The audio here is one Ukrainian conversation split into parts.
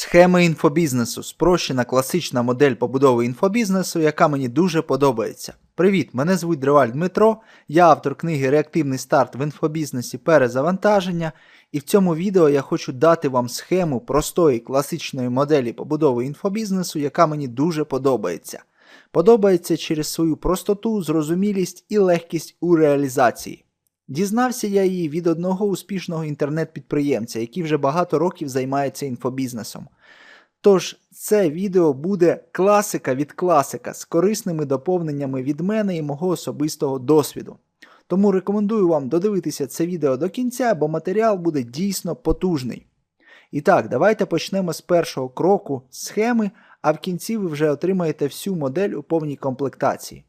Схеми інфобізнесу спрощена класична модель побудови інфобізнесу, яка мені дуже подобається. Привіт, мене звуть Дриваль Дмитро, я автор книги Реактивний старт в інфобізнесі перезавантаження, і в цьому відео я хочу дати вам схему простої класичної моделі побудови інфобізнесу, яка мені дуже подобається. Подобається через свою простоту, зрозумілість і легкість у реалізації. Дізнався я її від одного успішного інтернет-підприємця, який вже багато років займається інфобізнесом. Тож це відео буде класика від класика з корисними доповненнями від мене і мого особистого досвіду. Тому рекомендую вам додивитися це відео до кінця, бо матеріал буде дійсно потужний. І так, давайте почнемо з першого кроку схеми, а в кінці ви вже отримаєте всю модель у повній комплектації.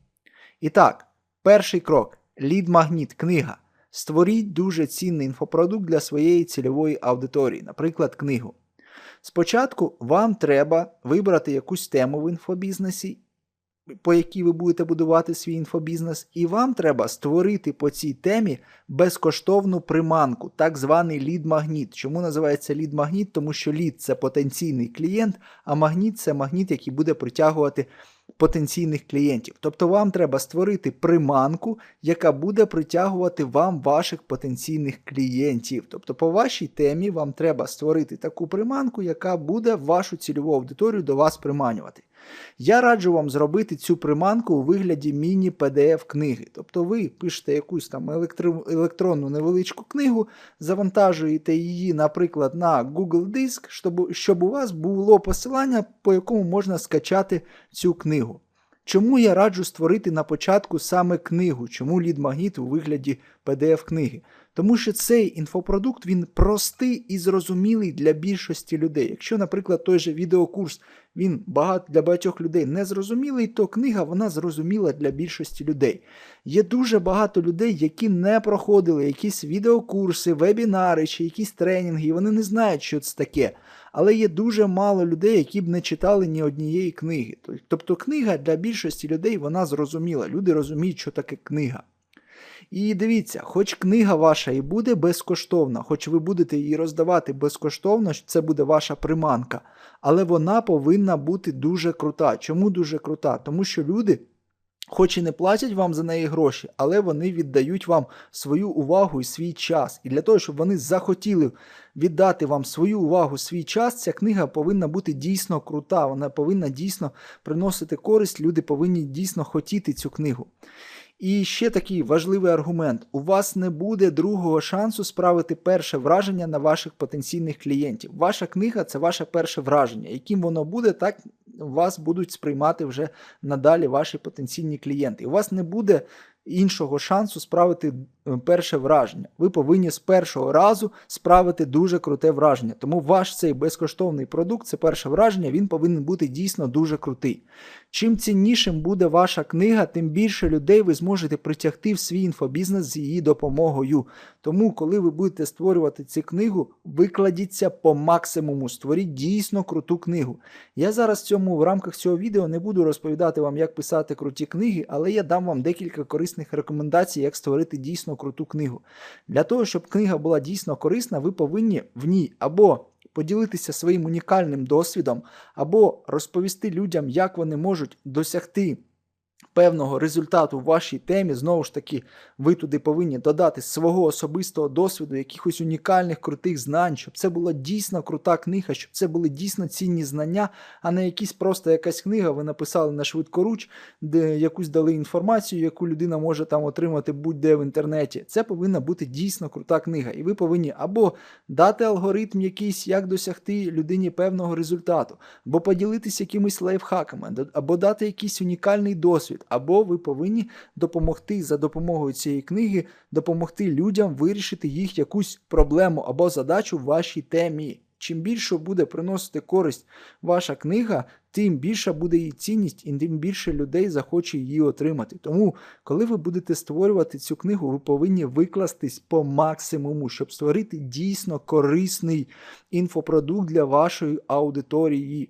І так, перший крок лід-магніт, книга. Створіть дуже цінний інфопродукт для своєї цільової аудиторії, наприклад, книгу. Спочатку вам треба вибрати якусь тему в інфобізнесі, по якій ви будете будувати свій інфобізнес, і вам треба створити по цій темі безкоштовну приманку, так званий лід-магніт. Чому називається лід-магніт? Тому що лід це потенційний клієнт, а магніт це магніт, який буде притягувати потенційних клієнтів. Тобто вам треба створити приманку, яка буде притягувати вам ваших потенційних клієнтів. Тобто, по вашій темі вам треба створити таку приманку, яка буде вашу цільову аудиторію до вас приманювати. Я раджу вам зробити цю приманку у вигляді міні-PDF книги. Тобто ви пишете якусь там електронну невеличку книгу, завантажуєте її, наприклад, на Google Диск, щоб, щоб у вас було посилання, по якому можна скачати цю книгу. Чому я раджу створити на початку саме книгу? Чому лід-магніт у вигляді PDF-книги? Тому що цей інфопродукт він простий і зрозумілий для більшості людей. Якщо, наприклад, той же відеокурс він багато для багатьох людей не зрозумілий, то книга вона зрозуміла для більшості людей. Є дуже багато людей, які не проходили якісь відеокурси, вебінари чи якісь тренінги, і вони не знають, що це таке. Але є дуже мало людей, які б не читали ні однієї книги. Тобто книга для більшості людей вона зрозуміла. Люди розуміють, що таке книга. І дивіться, хоч книга ваша і буде безкоштовна, хоч ви будете її роздавати безкоштовно, це буде ваша приманка, але вона повинна бути дуже крута. Чому дуже крута? Тому що люди. Хоч і не платять вам за неї гроші, але вони віддають вам свою увагу і свій час. І для того, щоб вони захотіли віддати вам свою увагу, свій час, ця книга повинна бути дійсно крута. Вона повинна дійсно приносити користь. Люди повинні дійсно хотіти цю книгу. І ще такий важливий аргумент: у вас не буде другого шансу справити перше враження на ваших потенційних клієнтів. Ваша книга це ваше перше враження. Яким воно буде, так вас будуть сприймати вже надалі ваші потенційні клієнти. У вас не буде іншого шансу справити е, перше враження. Ви повинні з першого разу справити дуже круте враження. Тому ваш цей безкоштовний продукт, це перше враження, він повинен бути дійсно дуже крутий. Чим ціннішим буде ваша книга, тим більше людей ви зможете притягти в свій інфобізнес з її допомогою. Тому, коли ви будете створювати цю книгу, викладіться по максимуму, створіть дійсно круту книгу. Я зараз цьому в рамках цього відео не буду розповідати вам, як писати круті книги, але я дам вам декілька корисних рекомендацій, як створити дійсно круту книгу. Для того, щоб книга була дійсно корисна, ви повинні в ній або поділитися своїм унікальним досвідом, або розповісти людям, як вони можуть досягти певного результату в вашій темі, знову ж таки, ви туди повинні додати свого особистого досвіду, якихось унікальних крутих знань, щоб це була дійсно крута книга, щоб це були дійсно цінні знання, а не якісь просто якась книга, ви написали на швидкоруч, де якусь дали інформацію, яку людина може там отримати будь-де в інтернеті. Це повинна бути дійсно крута книга. І ви повинні або дати алгоритм якийсь, як досягти людині певного результату, або поділитися якимись лайфхаками, або дати якийсь унікальний досвід або ви повинні допомогти за допомогою цієї книги, допомогти людям вирішити їх якусь проблему або задачу в вашій темі. Чим більше буде приносити користь ваша книга, тим більша буде її цінність, і тим більше людей захоче її отримати. Тому, коли ви будете створювати цю книгу, ви повинні викластись по максимуму, щоб створити дійсно корисний інфопродукт для вашої аудиторії.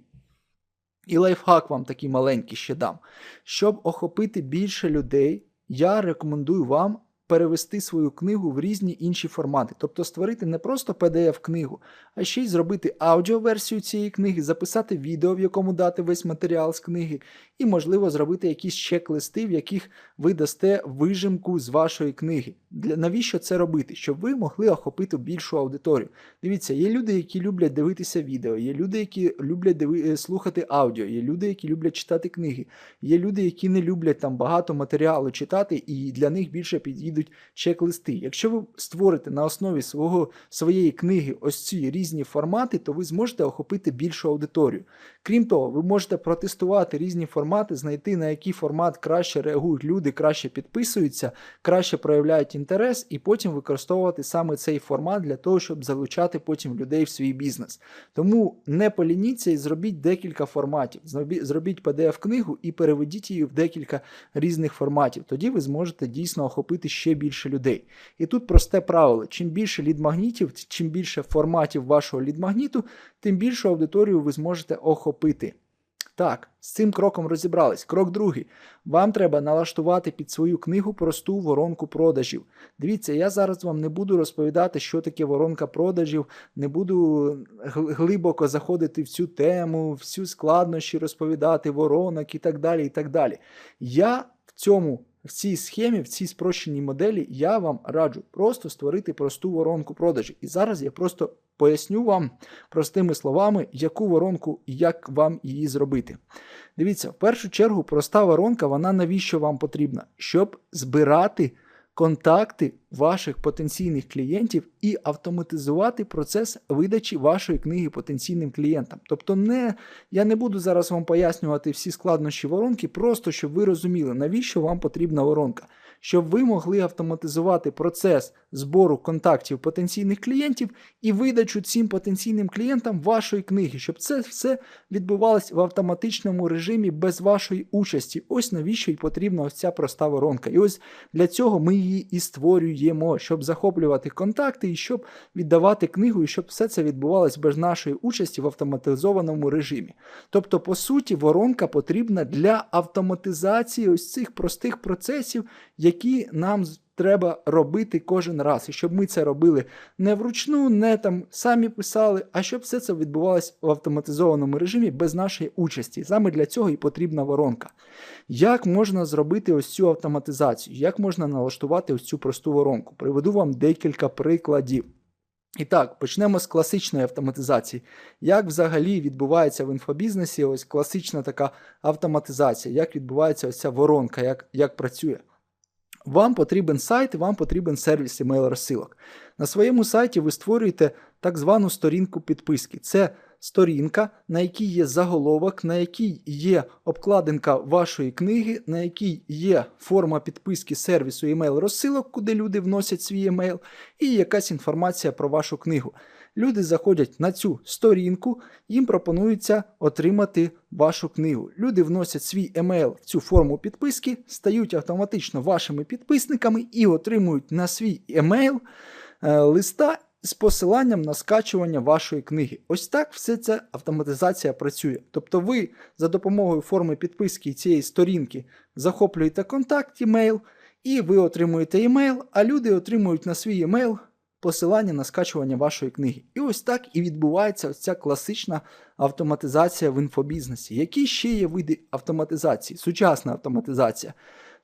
І лайфхак вам такий маленький ще дам. Щоб охопити більше людей, я рекомендую вам перевести свою книгу в різні інші формати, тобто створити не просто PDF-книгу, а ще й зробити аудіоверсію цієї книги, записати відео, в якому дати весь матеріал з книги, і, можливо, зробити якісь чек-листи, в яких ви дасте вижимку з вашої книги. Для навіщо це робити? Щоб ви могли охопити більшу аудиторію. Дивіться, є люди, які люблять дивитися відео, є люди, які люблять диви... слухати аудіо, є люди, які люблять читати книги, є люди, які не люблять там багато матеріалу читати, і для них більше підійдуть чек-листи. Якщо ви створите на основі свого своєї книги ось ці різні формати, то ви зможете охопити більшу аудиторію. Крім того, ви можете протестувати різні формати, знайти на який формат краще реагують люди, краще підписуються, краще проявляють інтерес, і потім використовувати саме цей формат для того, щоб залучати потім людей в свій бізнес. Тому не полініться і зробіть декілька форматів. Зробіть PDF-книгу і переведіть її в декілька різних форматів. Тоді ви зможете дійсно охопити ще більше людей. І тут просте правило: чим більше лід-магнітів, чим більше форматів вашого лід-магніту, тим більшу аудиторію ви зможете охопити. Так, з цим кроком розібрались. Крок другий. Вам треба налаштувати під свою книгу просту воронку продажів. Дивіться, я зараз вам не буду розповідати, що таке воронка продажів, не буду глибоко заходити в цю тему, всю складнощі розповідати, воронок і так далі. і так далі. Я в цьому в цій схемі, в цій спрощеній моделі, я вам раджу просто створити просту воронку продажі. І зараз я просто поясню вам простими словами, яку воронку і як вам її зробити. Дивіться, в першу чергу, проста воронка, вона навіщо вам потрібна? Щоб збирати контакти ваших потенційних клієнтів і автоматизувати процес видачі вашої книги потенційним клієнтам. Тобто, не, я не буду зараз вам пояснювати всі складнощі воронки, просто щоб ви розуміли, навіщо вам потрібна воронка. Щоб ви могли автоматизувати процес збору контактів потенційних клієнтів і видачу цим потенційним клієнтам вашої книги, щоб це все відбувалось в автоматичному режимі без вашої участі. Ось навіщо й потрібна ось ця проста воронка. І ось для цього ми її і створюємо, щоб захоплювати контакти і щоб віддавати книгу, і щоб все це відбувалось без нашої участі в автоматизованому режимі. Тобто, по суті, воронка потрібна для автоматизації ось цих простих процесів, які нам треба робити кожен раз. І щоб ми це робили не вручну, не там самі писали, а щоб все це відбувалось в автоматизованому режимі без нашої участі. Саме для цього і потрібна воронка. Як можна зробити ось цю автоматизацію? Як можна налаштувати ось цю просту воронку? Приведу вам декілька прикладів. І так, почнемо з класичної автоматизації. Як взагалі відбувається в інфобізнесі ось класична така автоматизація, як відбувається ось ця воронка, як, як працює? Вам потрібен сайт, вам потрібен сервіс email розсилок. На своєму сайті ви створюєте так звану сторінку підписки. Це сторінка, на якій є заголовок, на якій є обкладинка вашої книги, на якій є форма підписки сервісу email розсилок, куди люди вносять свій емейл, і якась інформація про вашу книгу. Люди заходять на цю сторінку, їм пропонується отримати вашу книгу. Люди вносять свій емейл в цю форму підписки, стають автоматично вашими підписниками і отримують на свій емейл е, листа з посиланням на скачування вашої книги. Ось так все ця автоматизація працює. Тобто ви за допомогою форми підписки цієї сторінки захоплюєте контакт, емейл, і ви отримуєте емейл, а люди отримують на свій емейл посилання на скачування вашої книги. І ось так і відбувається ця класична автоматизація в інфобізнесі. Які ще є види автоматизації? Сучасна автоматизація.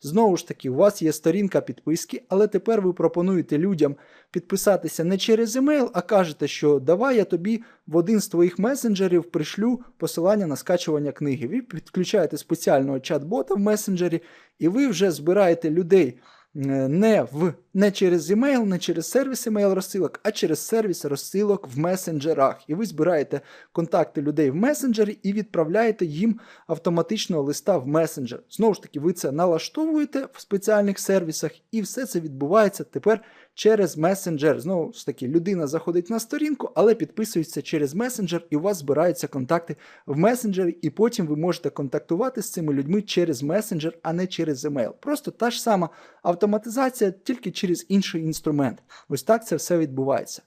Знову ж таки, у вас є сторінка підписки, але тепер ви пропонуєте людям підписатися не через емейл, а кажете, що давай я тобі в один з твоїх месенджерів пришлю посилання на скачування книги. Ви підключаєте спеціального чат-бота в месенджері, і ви вже збираєте людей не в не через email, не через сервіс емейл розсилок, а через сервіс розсилок в месенджерах. І ви збираєте контакти людей в месенджері і відправляєте їм автоматичного листа в месенджер. Знову ж таки, ви це налаштовуєте в спеціальних сервісах, і все це відбувається тепер через месенджер. Знову ж таки, людина заходить на сторінку, але підписується через месенджер, і у вас збираються контакти в месенджері, і потім ви можете контактувати з цими людьми через месенджер, а не через емейл. Просто та ж сама автоматизація, тільки через інший інструмент. Ось так це все відбувається.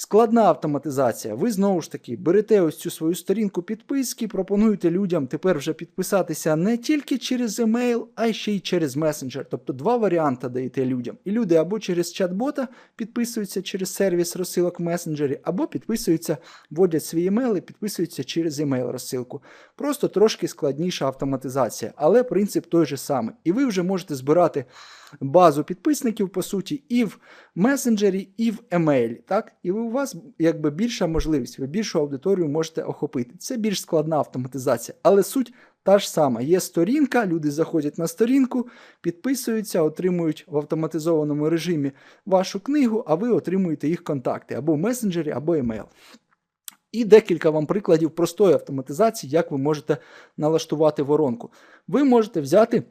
Складна автоматизація. Ви знову ж таки берете ось цю свою сторінку підписки, пропонуєте людям тепер вже підписатися не тільки через email, а ще й через месенджер. Тобто два варіанти даєте людям. І люди або через чат-бота підписуються через сервіс розсилок в месенджері, або підписуються, вводять свій емейл і підписуються через емейл розсилку. Просто трошки складніша автоматизація, але принцип той же самий. І ви вже можете збирати базу підписників, по суті, і в месенджері, і в емейлі. Так? І у вас якби більша можливість, ви більшу аудиторію можете охопити. Це більш складна автоматизація, але суть та ж сама. Є сторінка, люди заходять на сторінку, підписуються, отримують в автоматизованому режимі вашу книгу, а ви отримуєте їх контакти або в месенджері, або емейл. І декілька вам прикладів простої автоматизації, як ви можете налаштувати воронку. Ви можете взяти.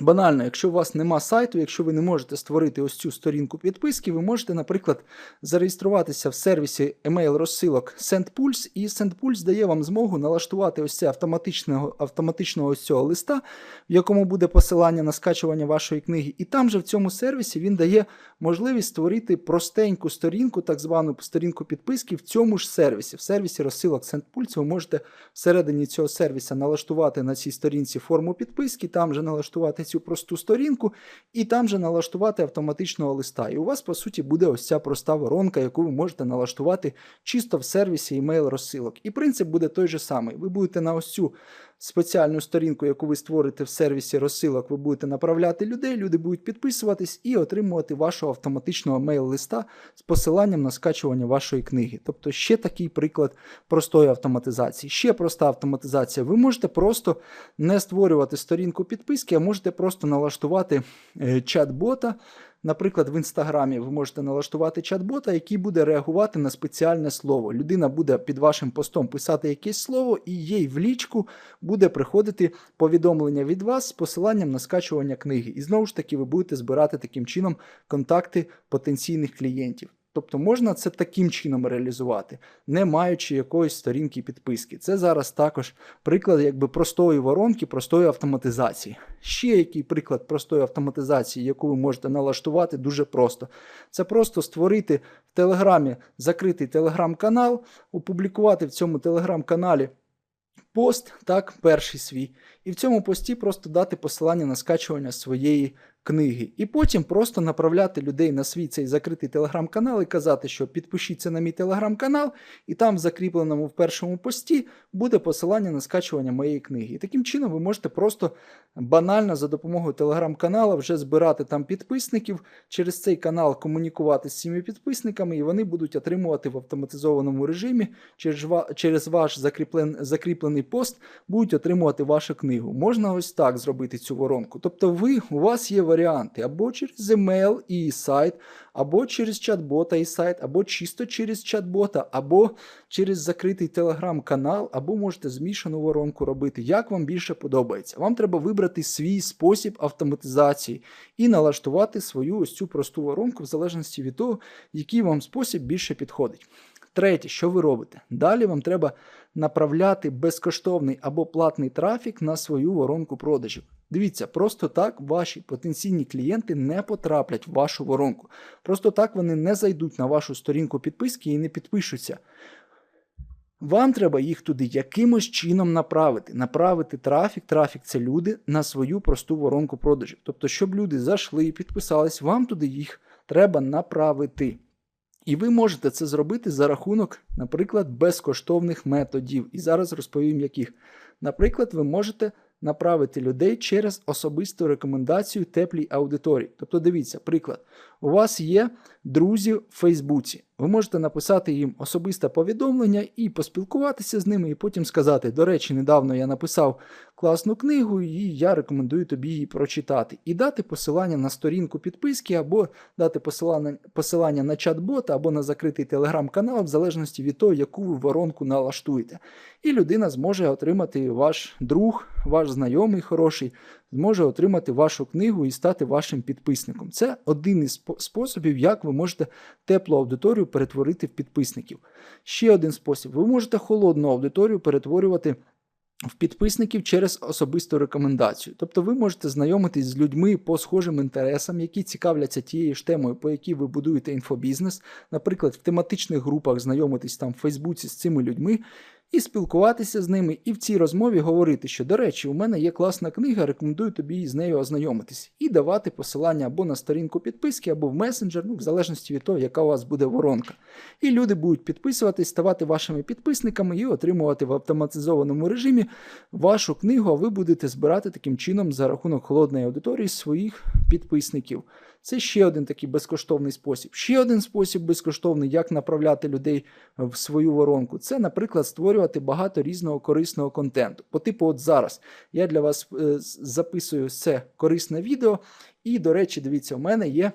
Банально, якщо у вас нема сайту, якщо ви не можете створити ось цю сторінку підписки, ви можете, наприклад, зареєструватися в сервісі email розсилок SendPulse, і SendPulse дає вам змогу налаштувати ось це автоматичного, автоматичного ось цього листа, в якому буде посилання на скачування вашої книги. І там же в цьому сервісі він дає можливість створити простеньку сторінку, так звану сторінку підписки в цьому ж сервісі. В сервісі розсилок SendPulse ви можете всередині цього сервіса налаштувати на цій сторінці форму підписки, там же налаштувати цю просту сторінку, і там же налаштувати автоматичного листа. І у вас, по суті, буде ось ця проста воронка, яку ви можете налаштувати чисто в сервісі email розсилок. І принцип буде той же самий. Ви будете на ось цю спеціальну сторінку, яку ви створите в сервісі розсилок, ви будете направляти людей, люди будуть підписуватись і отримувати вашого автоматичного мейл-листа з посиланням на скачування вашої книги. Тобто ще такий приклад простої автоматизації. Ще проста автоматизація. Ви можете просто не створювати сторінку підписки, а можете просто налаштувати е, чат-бота. Наприклад, в інстаграмі ви можете налаштувати чат-бота, який буде реагувати на спеціальне слово. Людина буде під вашим постом писати якесь слово, і їй в лічку буде приходити повідомлення від вас з посиланням на скачування книги. І знову ж таки, ви будете збирати таким чином контакти потенційних клієнтів. Тобто можна це таким чином реалізувати, не маючи якоїсь сторінки підписки. Це зараз також приклад якби простої воронки, простої автоматизації. Ще який приклад простої автоматизації, яку ви можете налаштувати дуже просто. Це просто створити в Телеграмі закритий телеграм-канал, опублікувати в цьому телеграм-каналі пост, так, перший свій, і в цьому пості просто дати посилання на скачування своєї книги. І потім просто направляти людей на свій цей закритий телеграм-канал і казати, що підпишіться на мій телеграм-канал, і там в закріпленому в першому пості буде посилання на скачування моєї книги. І таким чином ви можете просто банально за допомогою телеграм-канала вже збирати там підписників, через цей канал комунікувати з цими підписниками, і вони будуть отримувати в автоматизованому режимі через, ваш закріплений пост, будуть отримувати вашу книгу. Можна ось так зробити цю воронку. Тобто, ви у вас є варіанти або через email і сайт, або через чат-бота і сайт, або чисто через чат-бота, або через закритий телеграм-канал, або можете змішану воронку робити. Як вам більше подобається. Вам треба вибрати свій спосіб автоматизації і налаштувати свою ось цю просту воронку в залежності від того, який вам спосіб більше підходить. Третє, що ви робите? Далі вам треба направляти безкоштовний або платний трафік на свою воронку продажів. Дивіться, просто так ваші потенційні клієнти не потраплять в вашу воронку. Просто так вони не зайдуть на вашу сторінку підписки і не підпишуться. Вам треба їх туди якимось чином направити. Направити трафік, трафік це люди на свою просту воронку продажів. Тобто, щоб люди зайшли і підписались, вам туди їх треба направити. І ви можете це зробити за рахунок, наприклад, безкоштовних методів. І зараз розповім яких. Наприклад, ви можете направити людей через особисту рекомендацію теплій аудиторії. Тобто, дивіться, приклад, у вас є друзі в Фейсбуці. Ви можете написати їм особисте повідомлення і поспілкуватися з ними, і потім сказати: до речі, недавно я написав класну книгу, і я рекомендую тобі її прочитати. І дати посилання на сторінку підписки, або дати посилання посилання на чат-бота, або на закритий телеграм-канал, в залежності від того, яку ви воронку налаштуєте. І людина зможе отримати ваш друг, ваш знайомий хороший, зможе отримати вашу книгу і стати вашим підписником. Це один із способів, як ви можете теплу аудиторію перетворити в підписників. Ще один спосіб: ви можете холодну аудиторію перетворювати в підписників через особисту рекомендацію. Тобто ви можете знайомитись з людьми по схожим інтересам, які цікавляться тією ж темою, по якій ви будуєте інфобізнес. Наприклад, в тематичних групах знайомитись там в Фейсбуці з цими людьми. І спілкуватися з ними, і в цій розмові говорити, що, до речі, у мене є класна книга, рекомендую тобі з нею ознайомитись, і давати посилання або на сторінку підписки, або в месенджер, ну, в залежності від того, яка у вас буде воронка. І люди будуть підписуватись, ставати вашими підписниками і отримувати в автоматизованому режимі вашу книгу, а ви будете збирати таким чином за рахунок холодної аудиторії своїх підписників. Це ще один такий безкоштовний спосіб. Ще один спосіб безкоштовний, як направляти людей в свою воронку. Це, наприклад, створювати багато різного корисного контенту. По типу, от зараз я для вас е, записую це корисне відео, і, до речі, дивіться, у мене є.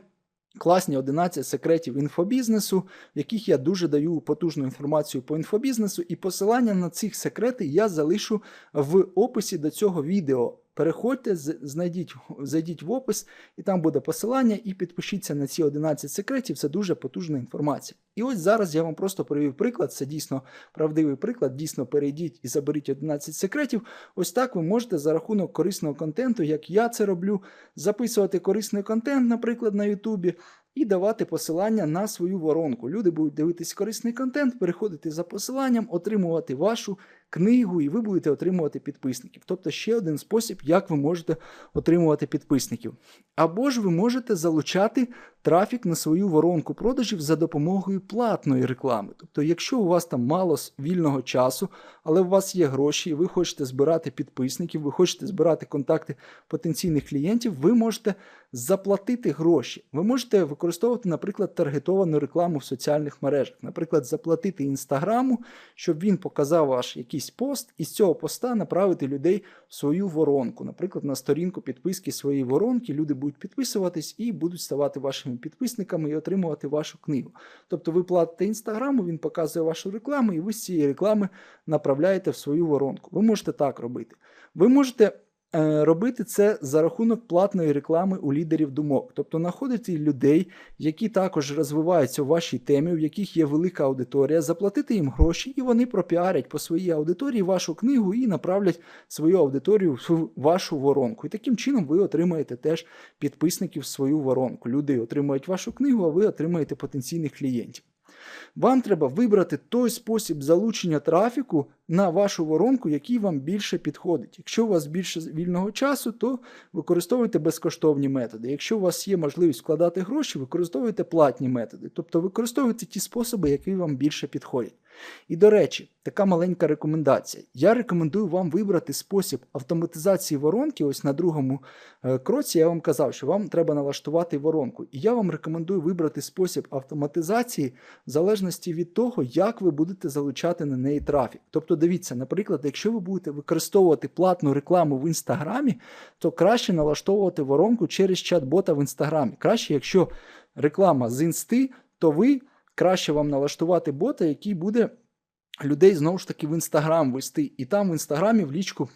Класні 11 секретів інфобізнесу, в яких я дуже даю потужну інформацію по інфобізнесу, і посилання на цих секрети я залишу в описі до цього відео. Переходьте, знайдіть, зайдіть в опис, і там буде посилання, і підпишіться на ці 11 секретів. Це дуже потужна інформація. І ось зараз я вам просто привів приклад. Це дійсно правдивий приклад. Дійсно, перейдіть і заберіть 11 секретів. Ось так ви можете за рахунок корисного контенту, як я це роблю, записувати корисний контент, наприклад, на Ютубі. І давати посилання на свою воронку. Люди будуть дивитись корисний контент, переходити за посиланням, отримувати вашу книгу, і ви будете отримувати підписників. Тобто ще один спосіб, як ви можете отримувати підписників. Або ж ви можете залучати трафік на свою воронку продажів за допомогою платної реклами. Тобто, якщо у вас там мало вільного часу, але у вас є гроші, і ви хочете збирати підписників, ви хочете збирати контакти потенційних клієнтів, ви можете заплатити гроші. Ви можете використовувати, наприклад, таргетовану рекламу в соціальних мережах, наприклад, заплатити інстаграму, щоб він показав ваш якийсь пост, і з цього поста направити людей в свою воронку. Наприклад, на сторінку підписки своєї воронки люди будуть підписуватись і будуть ставати вашими підписниками і отримувати вашу книгу. Тобто ви платите інстаграму, він показує вашу рекламу, і ви з цієї реклами направляєте в свою воронку. Ви можете так робити. Ви можете. Е, робити це за рахунок платної реклами у лідерів думок, тобто знаходити людей, які також розвиваються у вашій темі, в яких є велика аудиторія, заплатити їм гроші, і вони пропіарять по своїй аудиторії вашу книгу і направлять свою аудиторію в вашу воронку. І таким чином ви отримаєте теж підписників в свою воронку. Люди отримують вашу книгу, а ви отримаєте потенційних клієнтів. Вам треба вибрати той спосіб залучення трафіку на вашу воронку, який вам більше підходить. Якщо у вас більше вільного часу, то використовуйте безкоштовні методи. Якщо у вас є можливість вкладати гроші, використовуйте платні методи. Тобто використовуйте ті способи, які вам більше підходять. І до речі, така маленька рекомендація. Я рекомендую вам вибрати спосіб автоматизації воронки. Ось на другому е, кроці я вам казав, що вам треба налаштувати воронку. І я вам рекомендую вибрати спосіб автоматизації в залежності від того, як ви будете залучати на неї трафік. Тобто, дивіться, наприклад, якщо ви будете використовувати платну рекламу в інстаграмі, то краще налаштовувати воронку через чат-бота в інстаграмі. Краще, якщо реклама з інсти, то ви краще вам налаштувати бота, який буде людей знову ж таки в інстаграм вести. І там в інстаграмі в лічку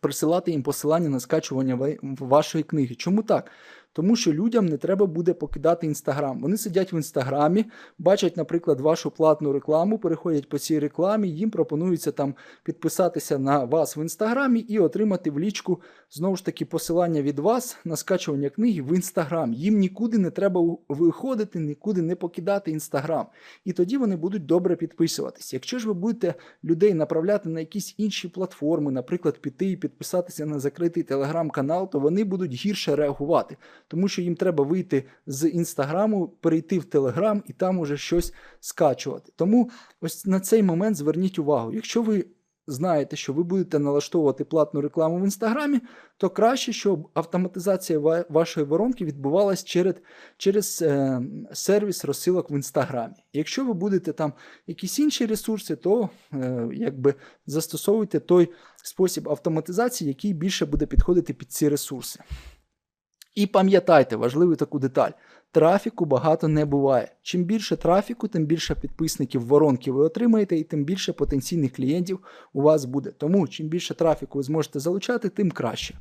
присилати їм посилання на скачування вашої книги. Чому так? Тому що людям не треба буде покидати інстаграм. Вони сидять в інстаграмі, бачать, наприклад, вашу платну рекламу, переходять по цій рекламі, їм пропонується там підписатися на вас в інстаграмі і отримати в лічку знову ж таки посилання від вас на скачування книги в інстаграм. Їм нікуди не треба виходити, нікуди не покидати інстаграм. І тоді вони будуть добре підписуватися. Якщо ж ви будете людей направляти на якісь інші платформи, наприклад, піти і підписатися на закритий телеграм-канал, то вони будуть гірше реагувати тому що їм треба вийти з інстаграму, перейти в Телеграм і там уже щось скачувати. Тому ось на цей момент зверніть увагу. Якщо ви знаєте, що ви будете налаштовувати платну рекламу в інстаграмі, то краще, щоб автоматизація вашої воронки відбувалась через через е, сервіс розсилок в інстаграмі. Якщо ви будете там якісь інші ресурси, то е, якби застосовуйте той спосіб автоматизації, який більше буде підходити під ці ресурси. І пам'ятайте важливу таку деталь: трафіку багато не буває. Чим більше трафіку, тим більше підписників воронки ви отримаєте, і тим більше потенційних клієнтів у вас буде. Тому чим більше трафіку ви зможете залучати, тим краще.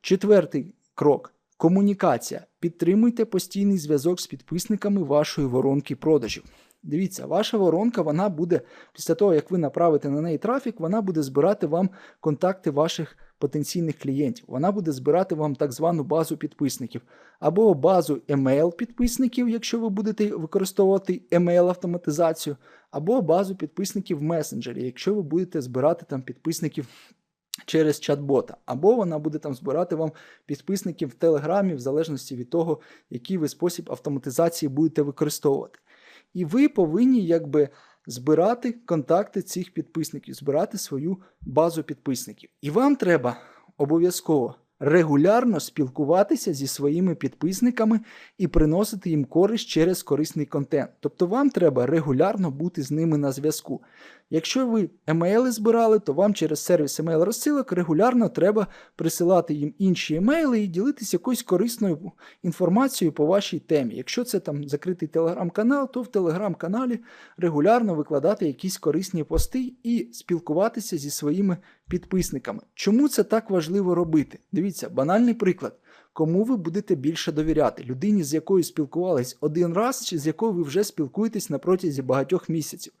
Четвертий крок. Комунікація. Підтримуйте постійний зв'язок з підписниками вашої воронки продажів. Дивіться, ваша воронка вона буде після того, як ви направите на неї трафік, вона буде збирати вам контакти ваших потенційних клієнтів. Вона буде збирати вам так звану базу підписників або базу email підписників, якщо ви будете використовувати email автоматизацію, або базу підписників в месенджері, якщо ви будете збирати там підписників. Через чат-бота, або вона буде там збирати вам підписників в Телеграмі, в залежності від того, який ви спосіб автоматизації будете використовувати. І ви повинні якби збирати контакти цих підписників, збирати свою базу підписників. І вам треба обов'язково регулярно спілкуватися зі своїми підписниками і приносити їм користь через корисний контент. Тобто вам треба регулярно бути з ними на зв'язку. Якщо ви емейли збирали, то вам через сервіс емейл розсилок регулярно треба присилати їм інші емейли і ділитися якоюсь корисною інформацією по вашій темі. Якщо це там закритий телеграм-канал, то в телеграм-каналі регулярно викладати якісь корисні пости і спілкуватися зі своїми підписниками. Чому це так важливо робити? Дивіться, банальний приклад. Кому ви будете більше довіряти? Людині, з якою спілкувались один раз, чи з якою ви вже спілкуєтесь на протязі багатьох місяців?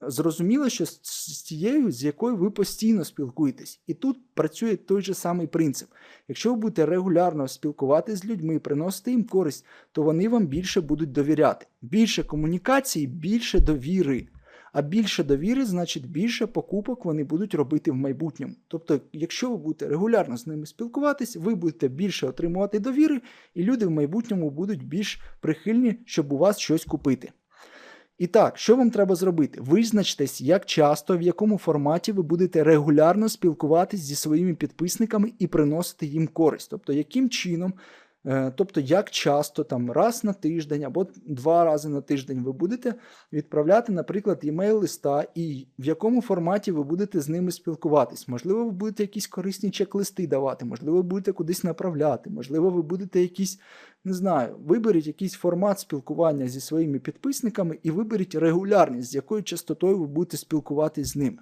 Зрозуміло, що з тією, з якою ви постійно спілкуєтесь. І тут працює той же самий принцип. Якщо ви будете регулярно спілкуватися з людьми, приносити їм користь, то вони вам більше будуть довіряти. Більше комунікації, більше довіри. А більше довіри, значить більше покупок вони будуть робити в майбутньому. Тобто, якщо ви будете регулярно з ними спілкуватись, ви будете більше отримувати довіри, і люди в майбутньому будуть більш прихильні, щоб у вас щось купити. І так, що вам треба зробити? Визначтесь, як часто, в якому форматі ви будете регулярно спілкуватись зі своїми підписниками і приносити їм користь. Тобто, яким чином, тобто, як часто, там раз на тиждень або два рази на тиждень ви будете відправляти, наприклад, імейл листа, і в якому форматі ви будете з ними спілкуватись. Можливо, ви будете якісь корисні чек-листи давати, можливо, ви будете кудись направляти, можливо, ви будете якісь не знаю, виберіть якийсь формат спілкування зі своїми підписниками і виберіть регулярність, з якою частотою ви будете спілкуватись з ними.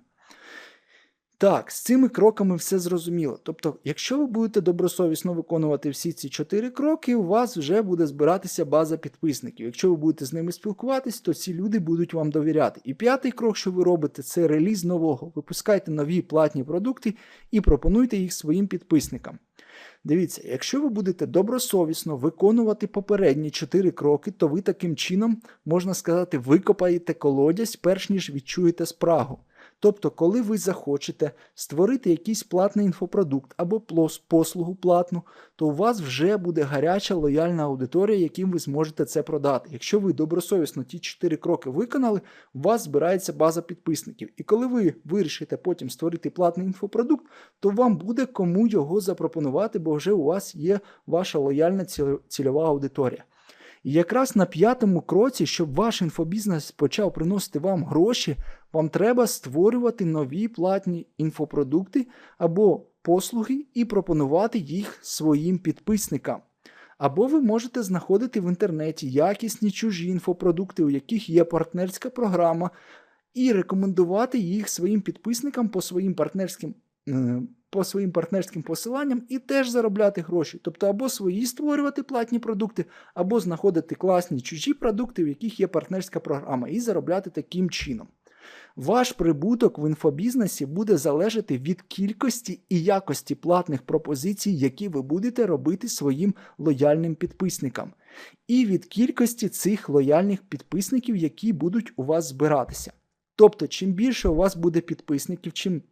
Так, з цими кроками все зрозуміло. Тобто, якщо ви будете добросовісно виконувати всі ці чотири кроки, у вас вже буде збиратися база підписників. Якщо ви будете з ними спілкуватись, то ці люди будуть вам довіряти. І п'ятий крок, що ви робите, це реліз нового. Випускайте нові платні продукти і пропонуйте їх своїм підписникам. Дивіться, якщо ви будете добросовісно виконувати попередні чотири кроки, то ви таким чином, можна сказати, викопаєте колодязь, перш ніж відчуєте спрагу. Тобто, коли ви захочете створити якийсь платний інфопродукт або послугу платну, то у вас вже буде гаряча лояльна аудиторія, яким ви зможете це продати. Якщо ви добросовісно ті 4 кроки виконали, у вас збирається база підписників. І коли ви вирішите потім створити платний інфопродукт, то вам буде кому його запропонувати, бо вже у вас є ваша лояльна цільова аудиторія. І якраз на п'ятому кроці, щоб ваш інфобізнес почав приносити вам гроші, вам треба створювати нові платні інфопродукти або послуги і пропонувати їх своїм підписникам. Або ви можете знаходити в інтернеті якісні чужі інфопродукти, у яких є партнерська програма, і рекомендувати їх своїм підписникам по своїм партнерським е, по своїм партнерським посиланням і теж заробляти гроші. Тобто або свої створювати платні продукти, або знаходити класні чужі продукти, в яких є партнерська програма, і заробляти таким чином. Ваш прибуток в інфобізнесі буде залежати від кількості і якості платних пропозицій, які ви будете робити своїм лояльним підписникам, і від кількості цих лояльних підписників, які будуть у вас збиратися. Тобто, чим більше у вас буде підписників, чим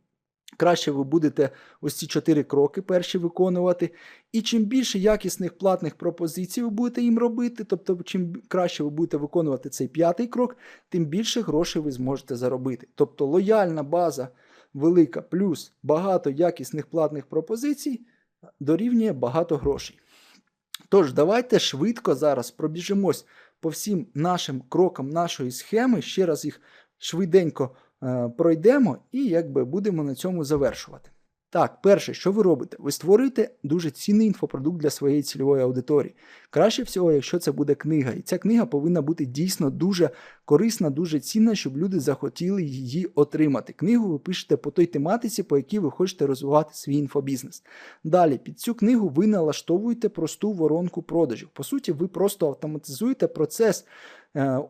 Краще ви будете ось ці чотири кроки перші виконувати. І чим більше якісних платних пропозицій ви будете їм робити, тобто, чим краще ви будете виконувати цей п'ятий крок, тим більше грошей ви зможете заробити. Тобто лояльна база велика, плюс багато якісних платних пропозицій дорівнює багато грошей. Тож, давайте швидко зараз пробіжимось по всім нашим крокам нашої схеми, ще раз їх швиденько пройдемо і якби будемо на цьому завершувати. Так, перше, що ви робите? Ви створюєте дуже цінний інфопродукт для своєї цільової аудиторії. Краще всього, якщо це буде книга. І ця книга повинна бути дійсно дуже корисна, дуже цінна, щоб люди захотіли її отримати. Книгу ви пишете по той тематиці, по якій ви хочете розвивати свій інфобізнес. Далі, під цю книгу ви налаштовуєте просту воронку продажів. По суті, ви просто автоматизуєте процес е,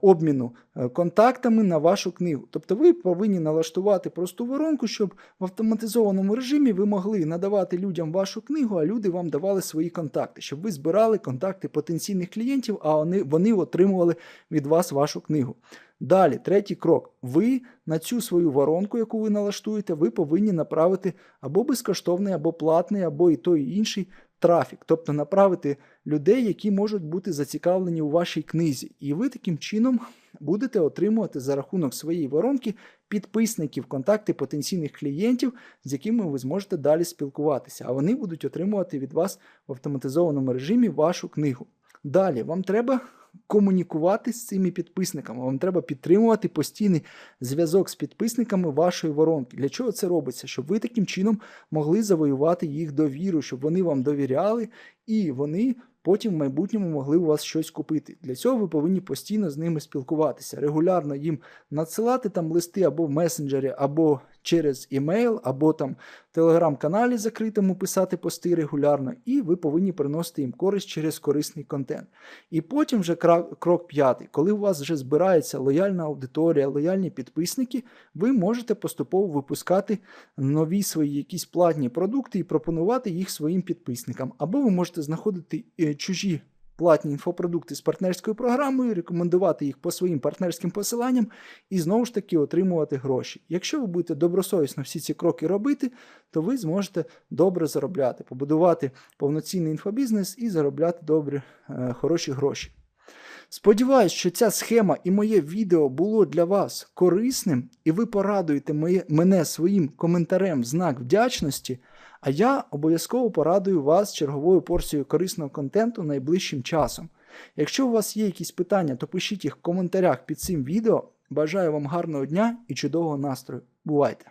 обміну е, контактами на вашу книгу. Тобто ви повинні налаштувати просту воронку, щоб в автоматизованому режимі ви могли надавати людям вашу книгу, а люди вам давали свої контакти, щоб ви збирали контакти потенційних клієнтів, а вони, вони отримували від вас вашу книгу. Далі, третій крок. Ви на цю свою воронку, яку ви налаштуєте, ви повинні направити або безкоштовний, або платний, або і той і інший трафік, тобто направити людей, які можуть бути зацікавлені у вашій книзі. І ви таким чином будете отримувати за рахунок своєї воронки підписників, контакти потенційних клієнтів, з якими ви зможете далі спілкуватися, а вони будуть отримувати від вас в автоматизованому режимі вашу книгу. Далі вам треба комунікувати з цими підписниками. Вам треба підтримувати постійний зв'язок з підписниками вашої воронки. Для чого це робиться? Щоб ви таким чином могли завоювати їх довіру, щоб вони вам довіряли і вони потім в майбутньому могли у вас щось купити. Для цього ви повинні постійно з ними спілкуватися, регулярно їм надсилати там листи або в месенджері, або через імейл, або там телеграм-каналі закритому писати пости регулярно, і ви повинні приносити їм користь через корисний контент. І потім вже крок п'ятий, коли у вас вже збирається лояльна аудиторія, лояльні підписники, ви можете поступово випускати нові свої якісь платні продукти і пропонувати їх своїм підписникам. Або ви можете знаходити е, чужі платні інфопродукти з партнерською програмою, рекомендувати їх по своїм партнерським посиланням і знову ж таки отримувати гроші. Якщо ви будете добросовісно всі ці кроки робити, то ви зможете добре заробляти, побудувати повноцінний інфобізнес і заробляти добре, е, хороші гроші. Сподіваюсь, що ця схема і моє відео було для вас корисним, і ви порадуєте моє, мене своїм коментарем в знак вдячності. А я обов'язково порадую вас черговою порцією корисного контенту найближчим часом. Якщо у вас є якісь питання, то пишіть їх в коментарях під цим відео. Бажаю вам гарного дня і чудового настрою. Бувайте!